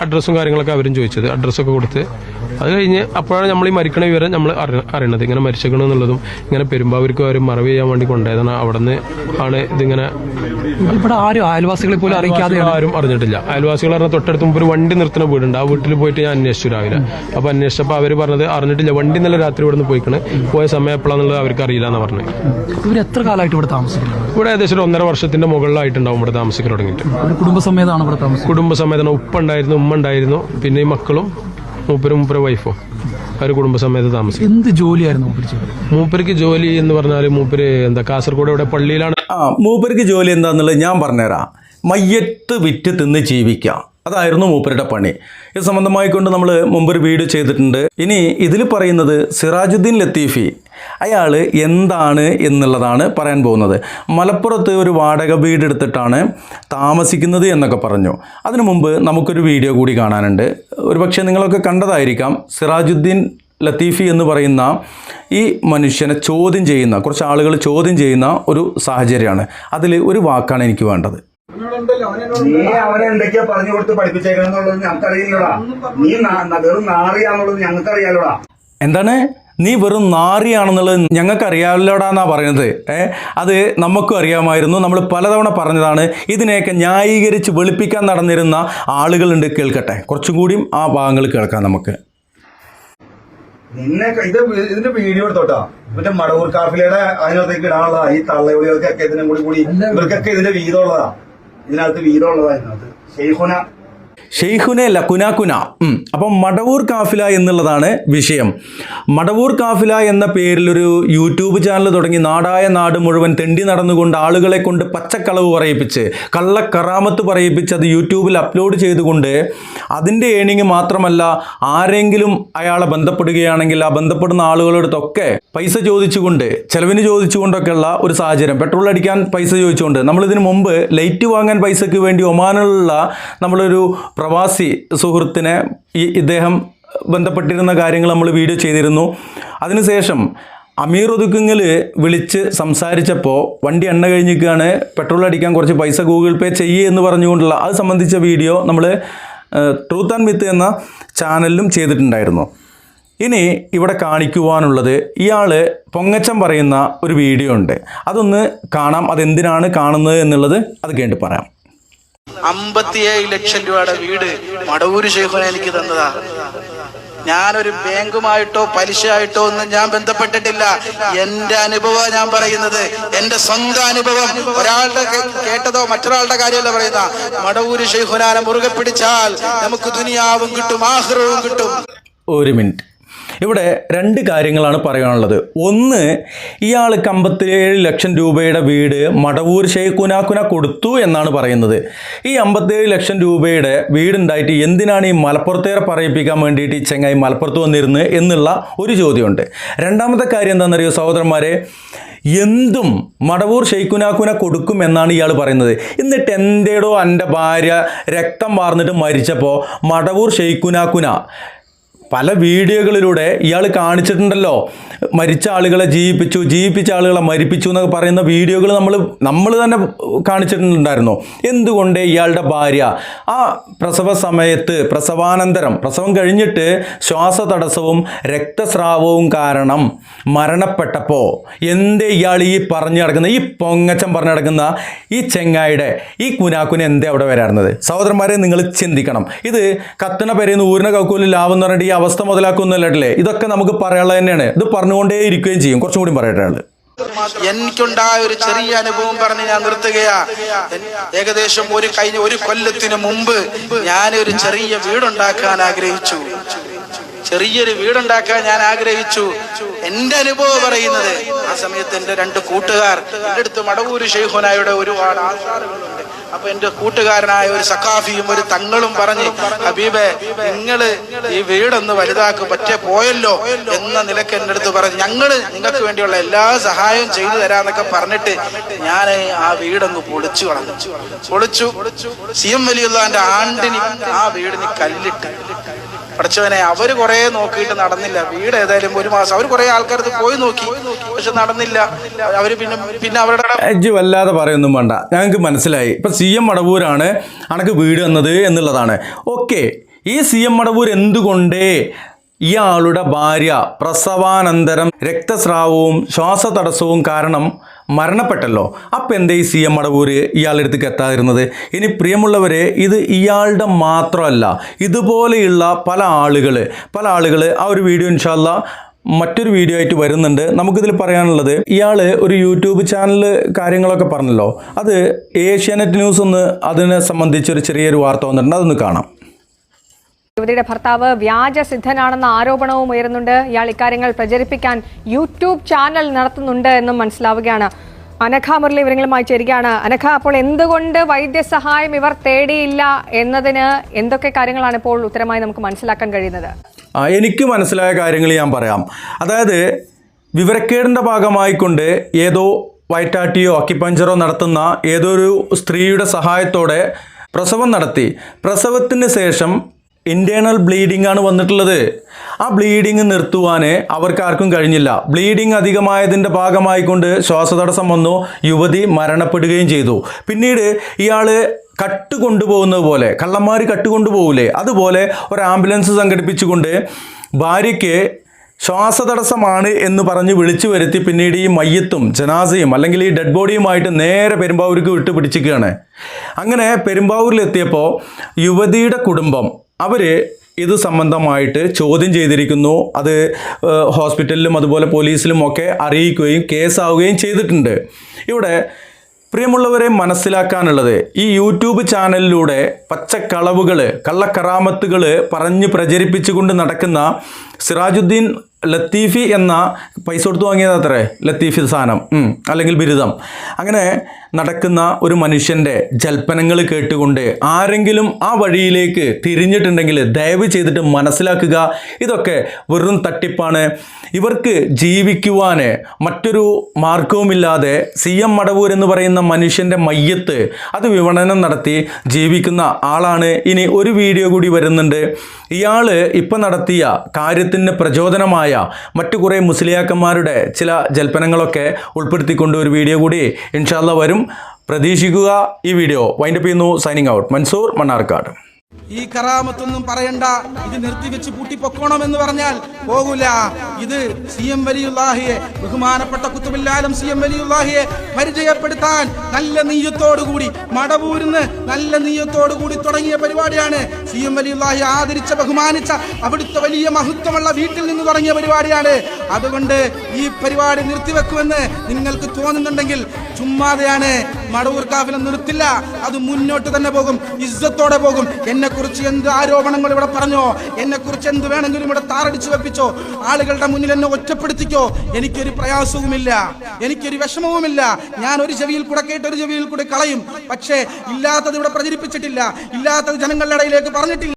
അഡ്രസ്സും കാര്യങ്ങളൊക്കെ അവരും ചോദിച്ചത്. അഡ്രസ്സൊക്കെ കൊടുത്ത് അത് കഴിഞ്ഞ് അപ്പോഴാണ് നമ്മൾ ഈ മരിക്കണ വിവരം നമ്മൾ അറിയണത്. ഇങ്ങനെ മരിച്ചേക്കണം എന്നുള്ളതും ഇങ്ങനെ പെരുമ്പാവൂർക്ക് അവർ മറവ് ചെയ്യാൻ വേണ്ടി കൊണ്ടുപോയതാണ്. അവിടെ നിന്ന് ആണ് ഇതിങ്ങനെ ഇവിടെ ആരും അയൽവാസികളെ പോലും അറിയിക്കാതെ ആരും അറിഞ്ഞിട്ടില്ല. അയൽവാസികൾ പറഞ്ഞ തൊട്ടടുത്ത് മുമ്പ് ഒരു വണ്ടി നിർത്തുന്ന വീടുണ്ട്. ആ വീട്ടിൽ പോയിട്ട് ഞാൻ അന്വേഷിച്ചു രാവിലെ. അപ്പൊ അന്വേഷിച്ചപ്പോൾ അവർ പറഞ്ഞത് അറിഞ്ഞിട്ടില്ല. വണ്ടി നല്ല രാത്രി ഇവിടെ നിന്ന് പോയിക്കണ്. പോയ സമയം എപ്പോഴാന്നുള്ളത് അവർക്ക് അറിയില്ല എന്ന് പറഞ്ഞു ഇവർ എത്ര കാലമായിട്ട് ഇവിടെ താമസിക്കുന്നത്? ഇവിടെ ഏകദേശം ഒരു ഒന്നര വർഷത്തിന്റെ മുകളിലായിട്ടുണ്ടാവും ഇവിടെ താമസിക്കാൻ തുടങ്ങിയിട്ട്. കുടുംബസമേതാണ് കുടുംബസമേതമാണ് ഇവിടെ താമസം കുടുംബസമേതം ഉപ്പ ഉണ്ടായിരുന്നു ഉമ്മ ഉണ്ടായിരുന്നു പിന്നെ ഈ മക്കളും മൂപ്പരും മൂപ്പര് വൈഫോ ഒരു കുടുംബസമേത താമസിക്കും. എന്ത് ജോലിയായിരുന്നു മൂപ്പര് മൂപ്പർക്ക് ജോലി എന്ന് പറഞ്ഞാൽ മൂപ്പര് എന്താ കാസർഗോഡ് ഇവിടെ പള്ളിയിലാണ്. ആ മൂപ്പർക്ക് ജോലി എന്താണെന്നുള്ളത് ഞാൻ പറഞ്ഞുതരാം. മയ്യത്ത് വിറ്റ് തിന്ന് ജീവിക്കാം. അതായിരുന്നു മൂപ്പരുടെ പണി. ഇത് സംബന്ധമായിക്കൊണ്ട് നമ്മൾ മുമ്പൊരു വീഡിയോ ചെയ്തിട്ടുണ്ട്. ഇനി ഇതിൽ പറയുന്നത് സിറാജുദ്ദീൻ ലത്തീഫി അയാൾ എന്താണ് എന്നുള്ളതാണ് പറയാൻ പോകുന്നത്. മലപ്പുറത്ത് ഒരു വാടക വീട് എടുത്തിട്ടാണ് താമസിക്കുന്നത് എന്നൊക്കെ പറഞ്ഞു. അതിനു മുമ്പ് നമുക്കൊരു വീഡിയോ കൂടി കാണാനുണ്ട്. ഒരുപക്ഷെ നിങ്ങളൊക്കെ കണ്ടതായിരിക്കാം. സിറാജുദ്ദീൻ ലത്തീഫി എന്ന് പറയുന്ന ഈ മനുഷ്യനെ ചോദ്യം ചെയ്യുന്ന കുറച്ച് ആളുകൾ ചോദ്യം ചെയ്യുന്ന ഒരു സാഹചര്യമാണ്. അതിൽ ഒരു വാക്കാണ് എനിക്ക് വേണ്ടത്. നീ അവനെ എന്തൊക്കെയാ പറഞ്ഞു കൊടുത്ത് പഠിപ്പിച്ചേക്കണെന്നുള്ളത് ഞങ്ങൾക്കറിയില്ലടാ. ന- വെറും നാറിയാന്നുള്ളത് ഞങ്ങൾക്കറിയാലോടാ. എന്താണ്? നീ വെറും നാറിയാണെന്നുള്ളത് ഞങ്ങൾക്ക് അറിയാമല്ലോടാന്നാ പറയുന്നത്. ഏ? അത് നമുക്കും അറിയാമായിരുന്നു. നമ്മൾ പലതവണ പറഞ്ഞതാണ് ഇതിനെയൊക്കെ ന്യായീകരിച്ച് വെളുപ്പിക്കാൻ നടന്നിരുന്ന ആളുകളുണ്ട് കേൾക്കട്ടെ. കുറച്ചും കൂടിയും ആ ഭാഗങ്ങൾ കേൾക്കാം നമുക്ക്. നിന്നെ ഇത് ഇതിന്റെ വീഡിയോ എടുത്തോട്ടാ. മറ്റേ മടവൂർ കാഫിലയുടെ അതിനകത്തേക്ക് ഇടാനുള്ളതാ. ഈ തള്ളവിളികൾക്കൊക്കെ ഇതിനും കൂടി കൂടി ഇവർക്കൊക്കെ ഇതിന്റെ വീതമുള്ളതാ. ഇതിനകത്ത് വീതമുള്ളതാ ഇതിനകത്ത്. ഷെയ്ഖുന ഷെയ്ഖുനെ ലക്കുന കുന ഉം. അപ്പം മടവൂർ കാഫില എന്നുള്ളതാണ് വിഷയം. മടവൂർ കാഫില എന്ന പേരിലൊരു യൂട്യൂബ് ചാനൽ തുടങ്ങി നാടായ നാട് മുഴുവൻ തെണ്ടി നടന്നുകൊണ്ട് ആളുകളെ കൊണ്ട് പച്ചക്കളവ് പറയിപ്പിച്ച് കള്ളക്കറാമത്ത് പറയിപ്പിച്ച് അത് യൂട്യൂബിൽ അപ്ലോഡ് ചെയ്തുകൊണ്ട് അതിന്റെ ഏണിങ് മാത്രമല്ല ആരെങ്കിലും അയാളെ ബന്ധപ്പെടുകയാണെങ്കിൽ ആ ബന്ധപ്പെടുന്ന ആളുകളടുത്തൊക്കെ പൈസ ചോദിച്ചുകൊണ്ട് ചെലവിന് ചോദിച്ചുകൊണ്ടൊക്കെയുള്ള ഒരു സാഹചര്യം. പെട്രോൾ അടിക്കാൻ പൈസ ചോദിച്ചുകൊണ്ട്. നമ്മളിതിനു മുമ്പ് ലൈറ്റ് വാങ്ങാൻ പൈസയ്ക്ക് വേണ്ടി ഒമാനുള്ള നമ്മളൊരു പ്രവാസി സുഹൃത്തിനെ ഈ ഇദ്ദേഹം ബന്ധപ്പെട്ടിരുന്ന കാര്യങ്ങൾ നമ്മൾ വീഡിയോ ചെയ്തിരുന്നു. അതിനുശേഷം അമീർ ഒതുക്കുങ്ങൽ വിളിച്ച് സംസാരിച്ചപ്പോൾ വണ്ടി എണ്ണ കഴിഞ്ഞിരിക്കുകയാണ് പെട്രോൾ അടിക്കാൻ കുറച്ച് പൈസ ഗൂഗിൾ പേ ചെയ്യേ എന്ന് പറഞ്ഞുകൊണ്ടുള്ള അത് സംബന്ധിച്ച വീഡിയോ നമ്മൾ ട്രൂത്ത് ആൻഡ് വിത്ത് എന്ന ചാനലിലും ചെയ്തിട്ടുണ്ടായിരുന്നു. ഇനി ഇവിടെ കാണിക്കുവാനുള്ളത് ഇയാൾ പൊങ്ങച്ചം പറയുന്ന ഒരു വീഡിയോ ഉണ്ട്. അതൊന്ന് കാണാം അതെന്തിനാണ് കാണുന്നത് എന്നുള്ളത് അത് കേട്ട് പറയാം. അമ്പത്തിയേഴ് ലക്ഷം രൂപയുടെ വീട് മടവൂര് ശേഖന എനിക്ക് തന്നതാ. ഞാനൊരു ബാങ്കുമായിട്ടോ പലിശയായിട്ടോ ഒന്നും ഞാൻ ബന്ധപ്പെട്ടിട്ടില്ല. എന്റെ അനുഭവം ഞാൻ പറയുന്നത് എന്റെ സ്വന്തം അനുഭവം. ഒരാളുടെ കേട്ടതോ മറ്റൊരാളുടെ കാര്യമല്ല പറയുന്ന മടവൂര് ശേഖുനാനെ മുറുകെ പിടിച്ചാൽ നമുക്ക് ദുനിയാവും കിട്ടും ആഹ്റവും കിട്ടും. ഒരു മിനിറ്റ്. ഇവിടെ രണ്ട് കാര്യങ്ങളാണ് പറയാനുള്ളത്. ഒന്ന് ഇയാൾ അമ്പത്തിയേഴ് ലക്ഷം രൂപയുടെ വീട് മടവൂർ ഷെയ്ഖുനാക്കുന കൊടുത്തു എന്നാണ് പറയുന്നത്. ഈ അമ്പത്തിയേഴ് ലക്ഷം രൂപയുടെ വീടുണ്ടായിട്ട് എന്തിനാണ് ഈ മലപ്പുറത്തേറെ പറയിപ്പിക്കാൻ വേണ്ടിയിട്ട് ഈ ചെങ്ങായി മലപ്പുറത്ത് വന്നിരുന്നത് എന്നുള്ള ഒരു ചോദ്യമുണ്ട്. രണ്ടാമത്തെ കാര്യം എന്താണെന്നറിയോ സഹോദരന്മാരെ? എന്തും മടവൂർ ഷെയ്ഖുനാക്കുന കൊടുക്കും എന്നാണ് ഇയാൾ പറയുന്നത്. എന്നിട്ട് എന്തേടോ എന്റെ ഭാര്യ രക്തം വാർന്നിട്ട് മരിച്ചപ്പോൾ മടവൂർ ഷെയ്ഖുനാക്കുന പല വീഡിയോകളിലൂടെ ഇയാൾ കാണിച്ചിട്ടുണ്ടല്ലോ. മരിച്ച ആളുകളെ ജീവിപ്പിച്ചു ജീവിപ്പിച്ച ആളുകളെ മരിപ്പിച്ചു എന്നൊക്കെ പറയുന്ന വീഡിയോകൾ നമ്മൾ നമ്മൾ തന്നെ കാണിച്ചിട്ടുണ്ടായിരുന്നു. എന്തുകൊണ്ട് ഇയാളുടെ ഭാര്യ? ആ പ്രസവ സമയത്ത് പ്രസവാനന്തരം പ്രസവം കഴിഞ്ഞിട്ട് ശ്വാസതടസ്സവും രക്തസ്രാവവും കാരണം മരണപ്പെട്ടപ്പോൾ എന്തേ ഇയാൾ ഈ പറഞ്ഞു നടക്കുന്ന ഈ പൊങ്ങച്ചം പറഞ്ഞു നടക്കുന്ന ഈ ചെങ്ങായിയുടെ ഈ കുനാക്കുന എന്തേ അവിടെ വരാറുന്നത്? സഹോദരന്മാരെ നിങ്ങൾ ചിന്തിക്കണം. ഇത് കത്തണ പെരയുന്ന ഊരിന കൗക്കൂലിൽ ലാവെന്ന് പറഞ്ഞിട്ട് ഈ അവസ്ഥ മുതലാക്കുന്നല്ലേ ഇതൊക്കെ നമുക്ക് പറയാനുള്ളത് തന്നെയാണ്. ഇത് പറഞ്ഞുകൊണ്ടേ ഇരിക്കുകയും ചെയ്യും. കുറച്ചും കൂടി പറയട്ടെ എനിക്കുണ്ടായ ഒരു ചെറിയ അനുഭവം പറഞ്ഞ് ഞാൻ നിർത്തുകയാ. ഏകദേശം ഒരു കഴിഞ്ഞ ഒരു കൊല്ലത്തിന് മുമ്പ് ഞാൻ ഒരു ചെറിയ വീടുണ്ടാക്കാൻ ആഗ്രഹിച്ചു. ചെറിയൊരു വീടുണ്ടാക്കാൻ ഞാൻ ആഗ്രഹിച്ചു. എന്റെ അനുഭവം പറയുന്നത് ആ സമയത്ത് എന്റെ രണ്ട് കൂട്ടുകാർ എന്റെ അടുത്ത് മടവൂര് ഷെയ്ഖുനായുടെ ഒരുപാട് ആചാരങ്ങളുണ്ട് അപ്പൊ എന്റെ കൂട്ടുകാരനായ ഒരു സഖാഫിയും ഒരു തങ്ങളും പറഞ്ഞ് ഹബീബെ നിങ്ങൾ ഈ വീടൊന്ന് വലുതാക്കും പറ്റേ പോയല്ലോ എന്ന നിലയ്ക്ക് എന്റെ അടുത്ത് പറഞ്ഞു ഞങ്ങൾ നിങ്ങൾക്ക് വേണ്ടിയുള്ള എല്ലാ സഹായവും ചെയ്തു തരാന്നൊക്കെ പറഞ്ഞിട്ട് ഞാൻ ആ വീടൊന്ന് പൊളിച്ചു കളഞ്ഞു. പൊളിച്ചു. സി എം വലിയുള്ള ആണ്ടിന് ആ വീടിന് കല്ലിട്ട് പഠിച്ചവനെ അവർ കുറെ നോക്കിയിട്ട് നടന്നില്ല. വീട് ഏതായാലും ഒരു മാസം അവർ കുറെ ആൾക്കാർക്ക് പോയി നോക്കി. പക്ഷെ നടന്നില്ല. അവർ പിന്നെ പിന്നെ അവരുടെ എജ്ജ് വല്ലാതെ പറയൊന്നും വേണ്ട. ഞങ്ങൾക്ക് മനസ്സിലായി. ഇപ്പം സി എം മടവൂരാണ് അനക്ക് വീട് വന്നത് എന്നുള്ളതാണ്. ഓക്കെ. ഈ സി എം മടവൂർ എന്തുകൊണ്ട് ഇയാളുടെ ഭാര്യ പ്രസവാനന്തരം രക്തസ്രാവവും ശ്വാസതടസ്സവും കാരണം മരണപ്പെട്ടല്ലോ. അപ്പം എന്തേ ഈ സി എം മടവൂര് ഇയാളുടെ അടുത്തേക്ക് എത്താതിരുന്നത്? ഇനി പ്രിയമുള്ളവരെ ഇത് ഇയാളുടെ മാത്രമല്ല ഇതുപോലെയുള്ള പല ആളുകൾ പല ആളുകൾ ആ ഒരു വീഡിയോ ഇൻഷാല്ല മറ്റൊരു വീഡിയോ ആയിട്ട് വരുന്നുണ്ട്. നമുക്കിതിൽ പറയാനുള്ളത് ഇയാൾ ഒരു യൂട്യൂബ് ചാനൽ കാര്യങ്ങളൊക്കെ പറഞ്ഞല്ലോ. അത് ഏഷ്യാനെറ്റ് ന്യൂസ് ഒന്ന് അതിനെ സംബന്ധിച്ചൊരു ചെറിയൊരു വാർത്ത വന്നിട്ടുണ്ട്. അതൊന്ന് കാണാം. യുവതിയുടെ ഭർത്താവ് വ്യാജസിദ്ധനാണെന്ന ആരോപണവും ഉയരുന്നുണ്ട്. ഇയാൾ ഇക്കാര്യങ്ങൾ പ്രചരിപ്പിക്കാൻ യൂട്യൂബ് ചാനൽ നടത്തുന്നുണ്ട് എന്നും മനസ്സിലാവുകയാണ്. അനഘ മുരളി വിവരങ്ങളുമായി ചേരുകയാണ്. അനഘ അപ്പോൾ എന്തുകൊണ്ട് വൈദ്യസഹായം ഇവർ തേടിയില്ല എന്നതിന് എന്തൊക്കെ കാര്യങ്ങളാണ് ഇപ്പോൾ ഉത്തരമായി നമുക്ക് മനസ്സിലാക്കാൻ കഴിയുന്നത്? എനിക്ക് മനസ്സിലായ കാര്യങ്ങൾ ഞാൻ പറയാം. അതായത് വിവരക്കേടിന്റെ ഭാഗമായിക്കൊണ്ട് ഏതോ വയറ്റാട്ടിയോ അക്കിപ്പഞ്ചറോ നടത്തുന്ന ഏതോ ഒരു സ്ത്രീയുടെ സഹായത്തോടെ പ്രസവം നടത്തി. പ്രസവത്തിന് ശേഷം ഇന്റേർണൽ ബ്ലീഡിംഗ് ആണ് വന്നിട്ടുള്ളത്. ആ ബ്ലീഡിങ് നിർത്തുവാൻ അവർക്ക് ആർക്കും കഴിഞ്ഞില്ല. ബ്ലീഡിങ് അധികമായതിന്റെ ഭാഗമായിക്കൊണ്ട് ശ്വാസതടസ്സം വന്നു യുവതി മരണപ്പെടുകയും ചെയ്തു. പിന്നീട് ഇയാൾ കട്ട് കൊണ്ടുപോകുന്നത് പോലെ കള്ളന്മാർ കട്ട് കൊണ്ടുപോകില്ലേ അതുപോലെ ഒരു ആംബുലൻസ് സംഘടിപ്പിച്ചുകൊണ്ട് ഭാര്യയ്ക്ക് ശ്വാസതടസ്സമാണ് എന്ന് പറഞ്ഞ് വിളിച്ചു വരുത്തി പിന്നീട് ഈ മയ്യത്തും ജനാസയും അല്ലെങ്കിൽ ഈ ഡെഡ് ബോഡിയുമായിട്ട് നേരെ പെരുമ്പാവൂർക്ക് വിട്ടുപിടിച്ചിരിക്കുകയാണ്. അങ്ങനെ പെരുമ്പാവൂരിലെത്തിയപ്പോൾ യുവതിയുടെ കുടുംബം അവർ ഇത് സംബന്ധമായിട്ട് ചോദ്യം ചെയ്തിരിക്കുന്നു. അത് ഹോസ്പിറ്റലിലും അതുപോലെ പോലീസിലും ഒക്കെ അറിയിക്കുകയും കേസാവുകയും ചെയ്തിട്ടുണ്ട്. ഇവിടെ പ്രിയമുള്ളവരെ മനസ്സിലാക്കാനുള്ളത് ഈ യൂട്യൂബ് ചാനലിലൂടെ പച്ചക്കളവുകൾ കള്ളക്കറാമത്തുകൾ പറഞ്ഞ് പ്രചരിപ്പിച്ചുകൊണ്ട് നടക്കുന്ന സിറാജുദ്ദീൻ ലത്തീഫി എന്ന പൈസ കൊടുത്ത് വാങ്ങിയതത്രേ ലത്തീഫി സാധനം അല്ലെങ്കിൽ ബിരുദം. അങ്ങനെ നടക്കുന്ന ഒരു മനുഷ്യന്റെ ജൽപ്പനങ്ങൾ കേട്ടുകൊണ്ട് ആരെങ്കിലും ആ വഴിയിലേക്ക് തിരിഞ്ഞിട്ടുണ്ടെങ്കിൽ ദയവ് ചെയ്തിട്ട് മനസ്സിലാക്കുക. ഇതൊക്കെ വെറും തട്ടിപ്പാണ്. ഇവർക്ക് ജീവിക്കുവാൻ മറ്റൊരു മാർഗവുമില്ലാതെ സി എം മടവൂർ എന്ന് പറയുന്ന മനുഷ്യന്റെ മയ്യത്ത് അത് വിപണനം നടത്തി ജീവിക്കുന്ന ആളാണ്. ഇനി ഒരു വീഡിയോ കൂടി വരുന്നുണ്ട്. ഇയാൾ ഇപ്പം നടത്തിയ കാര്യത്തിന് പ്രചോദനമായ മറ്റു കുറേ മുസ്ലിയാക്കന്മാരുടെ ചില ജൽപ്പനങ്ങളൊക്കെ ഉൾപ്പെടുത്തിക്കൊണ്ട് ഒരു വീഡിയോ കൂടി ഇൻഷാല്ല വരും. പ്രതീക്ഷിക്കുക ഈ വീഡിയോ. വൈൻഡപ്പ് ചെയ്യുന്നു സൈനിങ് ഔട്ട് മൻസൂർ മണ്ണാർക്കാട്. ഈ കറാമത്തൊന്നും പറയണ്ട. ഇത് നിർത്തിവെച്ച് പൂട്ടിപ്പൊക്കോണം എന്ന് പറഞ്ഞാൽ പോകൂല. ഇത് സി എം വലിയുല്ലാഹിയെ ബഹുമാനപ്പെട്ട കുത്തുബില്ലാലും സി എം വലിയുല്ലാഹിയെ പരിചയപ്പെടുത്താൻ നല്ല നെയ്യത്തോടുകൂടി മടവൂരിന്ന് നല്ല നെയ്യത്തോടുകൂടി തുടങ്ങിയ പരിപാടിയാണ് സി എം വലിയുല്ലാഹി ആദരിച്ച ബഹുമാനിച്ച അവിടുത്തെ വലിയ മഹത്വമുള്ള വീട്ടിൽ നിന്ന് തുടങ്ങിയ പരിപാടിയാണ്. അതുകൊണ്ട് ഈ പരിപാടി നിർത്തിവെക്കുമെന്ന് നിങ്ങൾക്ക് തോന്നുന്നുണ്ടെങ്കിൽ ചുമ്മാതെയാണ് മടവൂർ കാഫില നിർത്തില്ല. അത് മുന്നോട്ട് തന്നെ പോകും. ഇസ്സത്തോടെ പോകും. എന്നെ കുറിച്ച് എന്ത് ആരോപണങ്ങൾ ഇവിടെ പറഞ്ഞോ? എന്നെ കുറിച്ച് എന്ത് വേണമെങ്കിലും ഇവിടെ താറടിച്ചു വെപ്പിച്ചോ? ആളുകളുടെ മുന്നിൽ എന്നെ ഒറ്റപ്പെടുത്തിക്കോ? എനിക്കൊരു പ്രയാസവുമില്ല. എനിക്കൊരു വിഷമവുമില്ല. ഞാൻ ഒരു ചെവിയിൽ കൂടെ കേട്ട് ഒരു ചെവിയിൽ കൂടെ കളയും. പക്ഷേ ഇല്ലാത്തത് ഇവിടെ പ്രചരിപ്പിച്ചിട്ടില്ല. ഇല്ലാത്തത് ജനങ്ങളുടെ ഇടയിലേക്ക് പറഞ്ഞിട്ടില്ല.